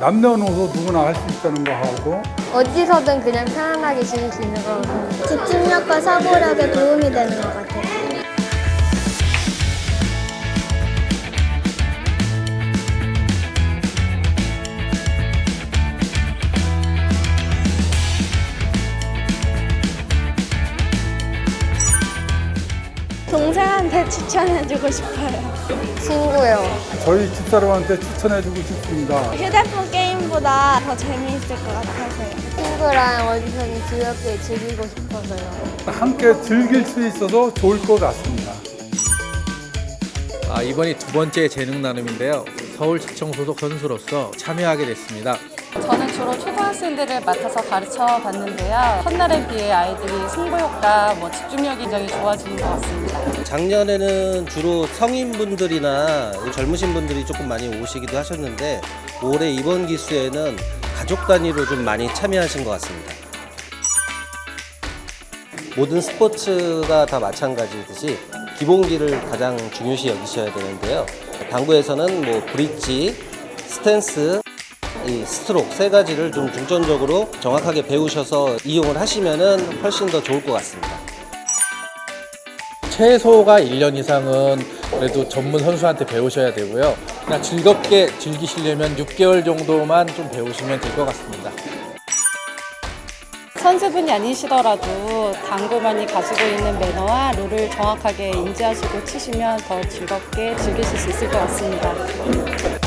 남녀노소 누구나 할 수 있다는 거 하고 어디서든 그냥 편안하게 즐길 수 있는 생각해요. 집중력과 사고력에 도움이 되는 것 같아요. 동생한테 추천해주고 싶어요. 친구요. 저희 집사람한테 추천해주고 싶습니다. 휴대폰 게임보다 더 재미있을 것 같아서요. 친구랑 어디서든 즐겁게 즐기고 싶어서요. 함께 즐길 수 있어서 좋을 것 같습니다. 아, 이번이 두 번째 재능 나눔인데요. 서울시청 소속 선수로서 참여하게 됐습니다. 저는 주로 초등학생들을 맡아서 가르쳐 봤는데요. 첫날에 비해 아이들이 승부욕과 뭐 집중력이 굉장히 좋아지는 것 같습니다. 작년에는 주로 성인분들이나 젊으신 분들이 조금 많이 오시기도 하셨는데 올해 이번 기수에는 가족 단위로 좀 많이 참여하신 것 같습니다. 모든 스포츠가 다 마찬가지듯이 기본기를 가장 중요시 여기셔야 되는데요. 당구에서는 뭐 브릿지, 스탠스, 이 스트로크 세 가지를 좀 중점적으로 정확하게 배우셔서 이용을 하시면은 훨씬 더 좋을 것 같습니다. 최소가 1년 이상은 그래도 전문 선수한테 배우셔야 되고요. 그냥 즐겁게 즐기시려면 6개월 정도만 좀 배우시면 될 것 같습니다. 선수분이 아니시더라도 당구만이 가지고 있는 매너와 룰을 정확하게 인지하시고 치시면 더 즐겁게 즐기실 수 있을 것 같습니다.